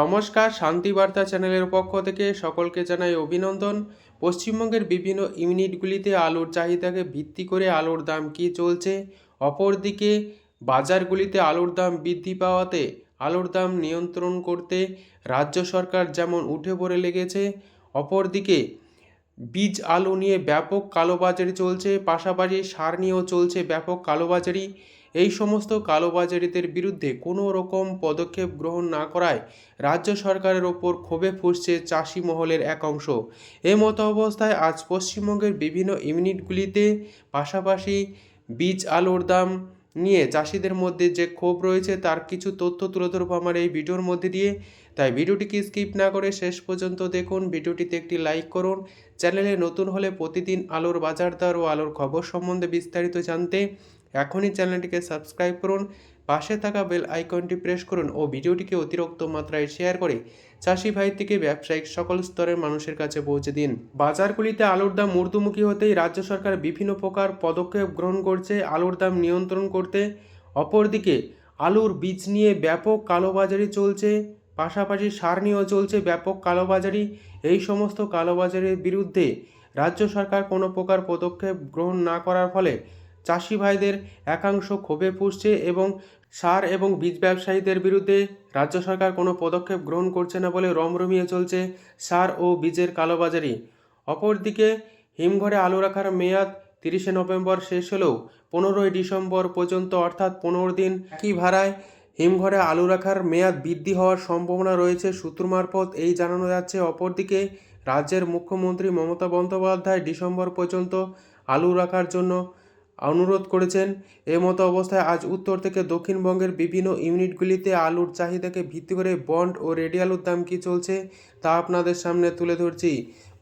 নমস্কার, শান্তিবার্তা চ্যানেলের পক্ষ থেকে সকলকে জানাই অভিনন্দন। পশ্চিমবঙ্গের বিভিন্ন ইউনিটগুলিতে আলুর চাহিদাকে ভিত্তি করে আলুর দাম কী চলছে? অপরদিকে, বাজারগুলিতে আলুর দাম বৃদ্ধি পাওয়াতে আলুর দাম নিয়ন্ত্রণ করতে রাজ্য সরকার যেমন উঠে পড়ে লেগেছে, অপরদিকে বীজ আলু নিয়ে ব্যাপক কালোবাজারি চলছে, পাশাপাশি সার নিয়েও চলছে ব্যাপক কালোবাজারি। এই সমস্ত কালোবাজারিদের বিরুদ্ধে কোনো রকম পদক্ষেপ গ্রহণ না করায় রাজ্য সরকারের ওপর ক্ষোভে ফুসছে চাষি মহলের এক অংশ। এই মতো অবস্থায় আজ পশ্চিমবঙ্গের বিভিন্ন ইউনিটগুলিতে পাশাপাশি বীজ আলুর দাম নিয়ে চাষিদের মধ্যে যে ক্ষোভ রয়েছে তার কিছু তথ্য তুলে ধরবো আমার এই ভিডিওর মধ্যে দিয়ে। তাই ভিডিওটিকে স্কিপ না করে শেষ পর্যন্ত দেখুন, ভিডিওটিতে একটি লাইক করুন, চ্যানেলে নতুন হলে প্রতিদিন আলোর বাজার দর ও আলোর খবর সম্বন্ধে বিস্তারিত জানতে এখনই চ্যানেলটিকে সাবস্ক্রাইব করুন, পাশে থাকা বেল আইকনটি প্রেস করুন ও ভিডিওটিকে অতিরিক্ত মাত্রায় শেয়ার করে চাষি ভাই থেকে ব্যবসায়িক সকল স্তরের মানুষের কাছে পৌঁছে দিন। বাজারগুলিতে আলুর দাম ঊর্ধ্বমুখী হতেই রাজ্য সরকার বিভিন্ন প্রকার পদক্ষেপ গ্রহণ করছে, আলুর দাম নিয়ন্ত্রণ করতে। অপরদিকে, আলুর বীজ নিয়ে ব্যাপক কালোবাজারি চলছে, পাশাপাশি সার নিয়েও চলছে ব্যাপক কালোবাজারি। এই সমস্ত কালোবাজারির বিরুদ্ধে রাজ্য সরকার কোনো প্রকার পদক্ষেপ গ্রহণ না করার ফলে চাষি ভাইদের একাংশ ক্ষোভে পুষছে এবং সার এবং বীজ ব্যবসায়ীদের বিরুদ্ধে রাজ্য সরকার কোনো পদক্ষেপ গ্রহণ করছে না বলে রমরমিয়ে চলছে সার ও বীজের কালোবাজারি। অপরদিকে, হিমঘরে আলু রাখার মেয়াদ তিরিশে নভেম্বর শেষ হলেও পনেরোই ডিসেম্বর পর্যন্ত অর্থাৎ পনেরো দিন একই ভাড়ায় হিমঘরে আলু রাখার মেয়াদ বৃদ্ধি হওয়ার সম্ভাবনা রয়েছে সূত্র মারফত এই জানানো যাচ্ছে। অপরদিকে, রাজ্যের মুখ্যমন্ত্রী মমতা বন্দ্যোপাধ্যায় ডিসেম্বর পর্যন্ত আলু রাখার জন্য অনুরোধ করেছেন। এ মতো অবস্থায় আজ উত্তর থেকে দক্ষিণবঙ্গের বিভিন্ন ইউনিটগুলিতে আলুর চাহিদাকে ভিত্তি করে বন্ড ও রেডি আলুর দাম কী চলছে, তা আপনাদের সামনে তুলে ধরছি।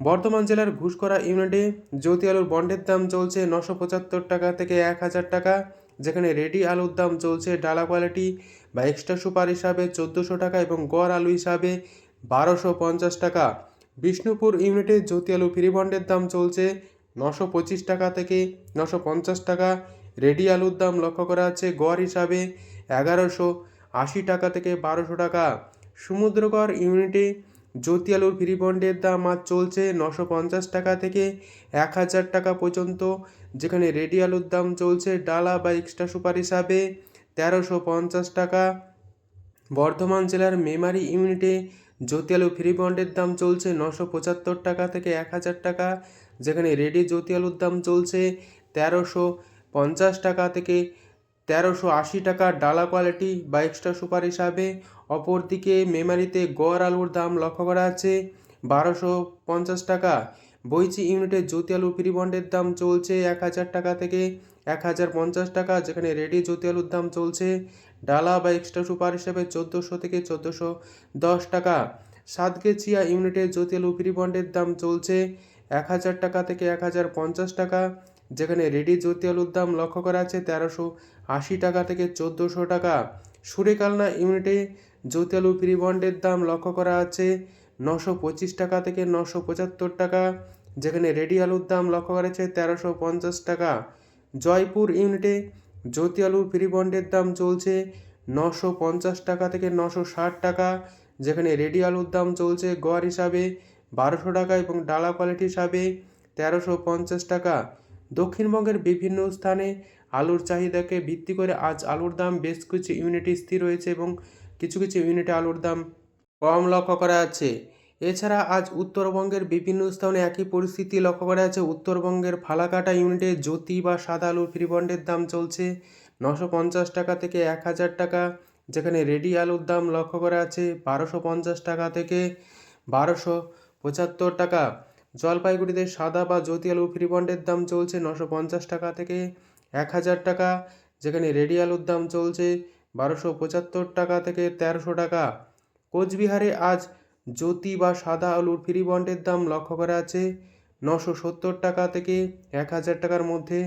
বর্ধমান জেলার ঘুষকরা ইউনিটে জ্যোতি আলুর বন্ডের দাম চলছে নশো পঁচাত্তর টাকা থেকে এক হাজার টাকা, যেখানে রেডি আলুর দাম চলছে ডালা কোয়ালিটি বা এক্সট্রা সুপার হিসাবে চোদ্দোশো টাকা এবং গড় আলু হিসাবে বারোশো পঞ্চাশ টাকা। বিষ্ণুপুর ইউনিটে জ্যোতি আলু ফ্রি বন্ডের দাম চলছে নশো পঁচিশ টাকা থেকে নশো পঞ্চাশ টাকা। রেডি আলুর দাম লক্ষ্য করা আছে গড় হিসাবে এগারোশো আশি টাকা থেকে বারোশো টাকা। সমুদ্রগড় ইউনিটে জ্যোতি আলুর ফ্রি বন্ডের দাম আজ চলছে নশো পঞ্চাশ টাকা থেকে এক হাজার টাকা পর্যন্ত, যেখানে রেডি আলুর দাম চলছে ডালা বা এক্সট্রা সুপার হিসাবে তেরোশো পঞ্চাশ টাকা। বর্ধমান জেলার মেমারি ইউনিটে জ্যোতি আলু ফ্রি বন্ডের দাম চলছে নশো পঁচাত্তর টাকা থেকে এক হাজার টাকা। যেখানে রেডি জ্যোতি আলুর দাম চলছে তেরোশো পঞ্চাশ টাকা থেকে তেরোশো আশি টাকা ডালা কোয়ালিটি বা এক্সট্রা সুপার হিসাবে। অপরদিকে মেমারিতে গড় আলুর দাম লক্ষ্য করা আছে বারোশো পঞ্চাশ টাকা। বইচি ইউনিটে জ্যোতি আলু বন্ডের দাম চলছে এক হাজার টাকা থেকে এক হাজার পঞ্চাশ টাকা, যেখানে রেডি জ্যোতি আলুর দাম চলছে ডালা বা এক্সট্রা সুপার হিসাবে চোদ্দোশো থেকে চোদ্দোশো দশ টাকা। সাতগেছিয়া ইউনিটে জ্যোতি আলু বন্ডের দাম চলছে এক হাজার টাকা থেকে এক হাজার পঞ্চাশ টাকা, যেখানে রেডি জ্যোতি আলুর দাম লক্ষ্য করা আছে তেরোশো আশি টাকা থেকে চোদ্দোশো টাকা। সুরেকালনা ইউনিটে জ্যোতি আলু ফ্রি বন্ডের দাম লক্ষ্য করা আছে নশো পঁচিশ টাকা থেকে নশো পঁচাত্তর টাকা, যেখানে রেডি আলুর দাম লক্ষ্য করা আছে তেরোশো পঞ্চাশ টাকা। জয়পুর ইউনিটে জ্যোতি আলুর বন্ডের দাম চলছে নশো পঞ্চাশ টাকা থেকে নশো ষাট টাকা, যেখানে রেডি আলুর দাম চলছে গড় হিসাবে বারোশো টাকা এবং ডালা কোয়ালিটি হিসাবে তেরোশো পঞ্চাশ টাকা। দক্ষিণবঙ্গের বিভিন্ন স্থানে আলুর চাহিদাকে ভিত্তি করে আজ আলুর দাম বেশ কিছু ইউনিটে স্থির হয়েছে এবং কিছু কিছু ইউনিটে আলুর দাম কম লক্ষ্য করা যাচ্ছে। এছাড়া আজ উত্তরবঙ্গের বিভিন্ন স্থানে একই পরিস্থিতি লক্ষ্য করা যাচ্ছে। উত্তরবঙ্গের ফালাকাটা ইউনিটে জ্যোতি বা সাদা আলুর ফ্রি বন্ডের দাম চলছে নশো পঞ্চাশ টাকা থেকে এক হাজার টাকা, যেখানে রেডি আলুর দাম লক্ষ্য করা আছে বারোশো পঞ্চাশ টাকা থেকে বারোশো পঁচাত্তর টাকা। জলপাইগুড়িতে সাদা বা জ্যোতি আলু ফ্রি বন্ডের দাম চলছে নশো পঞ্চাশ টাকা থেকে এক হাজার টাকা। যেখানে রেডি আলুর দাম চলছে বারোশো পঁচাত্তর টাকা থেকে তেরোশো টাকা। কোচবিহারে আজ জ্যোতি বা সাদা আলুর ফ্রি বন্ডের দাম লক্ষ্য করা আছে নশো সত্তর টাকা থেকে এক হাজার টাকার মধ্যে।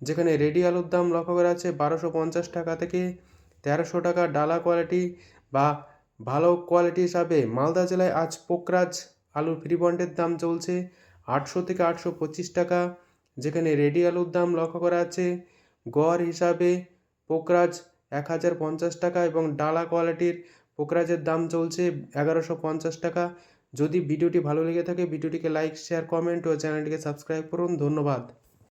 যেখানে রেডি আলুর দাম লক্ষ্য করা আছে বারোশো পঞ্চাশ টাকা থেকে তেরোশো টাকা। ডালা কোয়ালিটি বা ভালো কোয়ালিটি হিসাবে মালদা জেলায় আজ পোকরাজ আলুর ফ্রি বন্ডের দাম চলছে আটশো থেকে আটশো পঁচিশ টাকা, যেখানে রেডি আলুর দাম লক্ষ্য করা আছে। গড় হিসাবে পোকরাজ এক হাজার পঞ্চাশ টাকা এবং ডালা কোয়ালিটির পোকরাজের দাম চলছে এগারোশো পঞ্চাশ টাকা। যদি ভিডিওটি ভালো লেগে থাকে, ভিডিওটিকে লাইক শেয়ার কমেন্ট ও চ্যানেলটিকে সাবস্ক্রাইব করুন। ধন্যবাদ।